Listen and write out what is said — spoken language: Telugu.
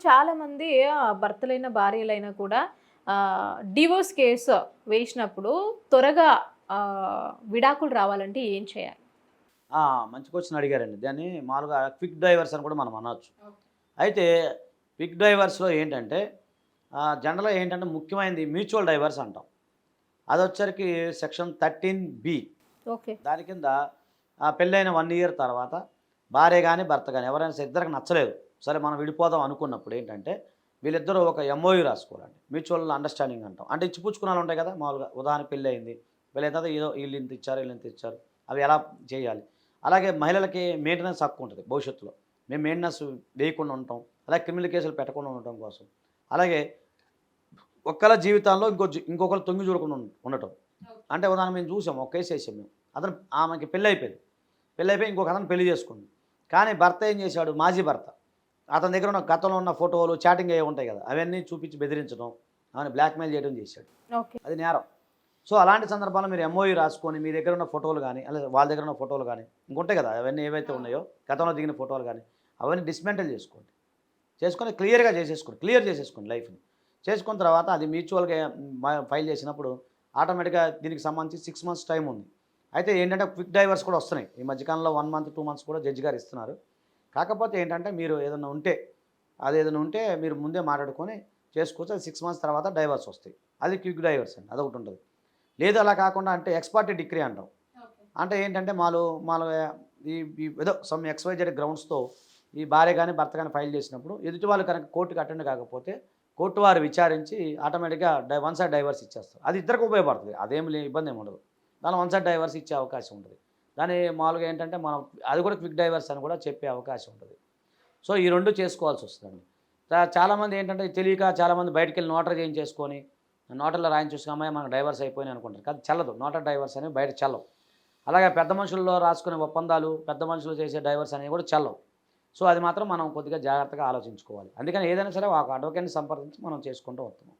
చాలా మంది ఆ, భర్తలైన భార్యలైనా కూడా డివోర్స్ కేసు వేసినప్పుడు త్వరగా విడాకులు రావాలంటే ఏం చేయాలి? మంచి క్వశ్చన్ అడిగారండి. దాన్ని మామూలుగా క్విక్ డైవర్స్ అని కూడా మనం అనవచ్చు అయితే క్విక్ డైవర్స్లో ఏంటంటే జనరల్గా ఏంటంటే ముఖ్యమైనది మ్యూచువల్ డైవర్స్ అంటాం. అది వచ్చరికి సెక్షన్ థర్టీన్ బి. ఓకే. దాని కింద ఆ పెళ్ళైన వన్ ఇయర్ తర్వాత భార్య కానీ భర్త కానీ ఎవరైనా ఇద్దరికి నచ్చలేదు. సరే మనం విడిపోదాం అనుకున్నప్పుడు ఏంటంటే వీళ్ళిద్దరూ ఒక ఎంఓయూ రాసుకోవాలండి. మ్యూచువల్ అండర్స్టాండింగ్ అంటాం. అంటే ఇచ్చిపుచ్చుకున్నాలు ఉంటాయి కదా మామూలుగా ఉదాహరణ పెళ్ళి అయింది పెళ్ళైన తర్వాత ఏదో వీళ్ళు ఇంత ఇచ్చారు వీళ్ళు ఇంత ఇచ్చారు. అవి ఎలా చేయాలి? అలాగే మహిళలకి మెయింటెనెన్స్ హక్కు ఉంటుంది భవిష్యత్తులో. మేము మెయింటెనెన్స్ వేయకుండా ఉంటాం అలాగే క్రిమినల్ కేసులు పెట్టకుండా ఉండటం కోసం. అలాగే ఒక్కల జీవితాల్లో ఇంకో ఇంకొకరు తొంగి చూడకుండా ఉండటం. అంటే ఉదాహరణ మేము చూసాం ఒక కేసు వేసాం మేము. అతను ఆమెకి పెళ్ళి అయిపోయింది పెళ్ళి అయిపోయి ఇంకొక అతను పెళ్ళి చేసుకుంది. కానీ భర్త ఏం చేశాడు? మాజీ భర్త. అతని దగ్గర ఉన్న గతంలో ఉన్న ఫోటోలు చాటింగ్ అయ్యి ఉంటాయి కదా అవన్నీ చూపించి బెదిరించడం ఆమెను బ్లాక్మెయిల్ చేయడం చేశాడు. ఓకే. అది నేరం. సో అలాంటి సందర్భాల్లో మీరు ఎంఓఈ రాసుకొని మీ దగ్గర ఉన్న ఫోటోలు కానీ అలాగే వాళ్ళ దగ్గర ఉన్న ఫోటోలు కానీ ఇంకుంటాయి కదా అవన్నీ ఏవైతే ఉన్నాయో గతంలో దిగిన ఫోటోలు కానీ అవన్నీ డిస్మెంటల్ చేసుకోండి. చేసుకొని క్లియర్గా చేసేసుకోండి క్లియర్ చేసేసుకోండి లైఫ్ని. చేసుకున్న తర్వాత అది మ్యూచువల్గా ఫైల్ చేసినప్పుడు ఆటోమేటిక్గా దీనికి సంబంధించి సిక్స్ మంత్స్ టైం ఉంది. అయితే ఏంటంటే క్విక్ డైవర్స్ కూడా వస్తున్నాయి. ఈ మధ్యకాలంలో వన్ మంత్ టూ మంత్స్ కూడా జడ్జి గారు ఇస్తున్నారు. కాకపోతే ఏంటంటే మీరు ఏదైనా ఉంటే అది ఏదైనా ఉంటే మీరు ముందే మాట్లాడుకొని చేసుకోవచ్చు అది సిక్స్ మంత్స్ తర్వాత డైవర్స్ వస్తాయి. అది క్విక్ డైవర్స్ అండి అదొకటి ఉంటుంది. లేదు అలా కాకుండా అంటే ఎక్స్పర్టీ డిగ్రీ అంటాం. అంటే ఏంటంటే మాలో మాలో ఈ ఏదో సమ్ ఎక్స్వైజెడ్ గ్రౌండ్స్తో ఈ భార్య కానీ భర్త కానీ ఫైల్ చేసినప్పుడు ఎదుటి వాళ్ళు కనుక కోర్టుకి అటెండ్ కాకపోతే కోర్టు వారు విచారించి ఆటోమేటిక్గా డై వన్ సైడ్ డైవర్స్ ఇచ్చేస్తారు. అది ఇద్దరికి ఉపయోగపడుతుంది అదేం లే ఇబ్బంది ఏమి ఉండదు. దాని వన్ సైడ్ డైవర్స్ ఇచ్చే అవకాశం ఉంటుంది. కానీ మామూలుగా ఏంటంటే మనం అది కూడా క్విక్ డైవర్స్ అని కూడా చెప్పే అవకాశం ఉంటుంది. సో ఈ రెండు చేసుకోవాల్సి వస్తుందండి. చాలామంది ఏంటంటే తెలియక చాలామంది బయటకు వెళ్ళి నోటరీ చేయించేసుకొని నోటర్లో రాయించి చూసుకుని అమ్మాయి మనకు డైవర్స్ అయిపోయినాయి అనుకుంటారు. కానీ చల్లదు. నోటర్ డైవర్స్ అనేవి బయట చల్లవు. అలాగే పెద్ద మనుషుల్లో రాసుకునే ఒప్పందాలు పెద్ద మనుషులు చేసే డైవర్స్ అనేవి కూడా చల్లవు. సో అది మాత్రం మనం కొద్దిగా జాగ్రత్తగా ఆలోచించుకోవాలి. అందుకని ఏదైనా సరే ఒక అడ్వకేట్ని సంప్రదించి మనం చేసుకుంటూ వస్తున్నాం.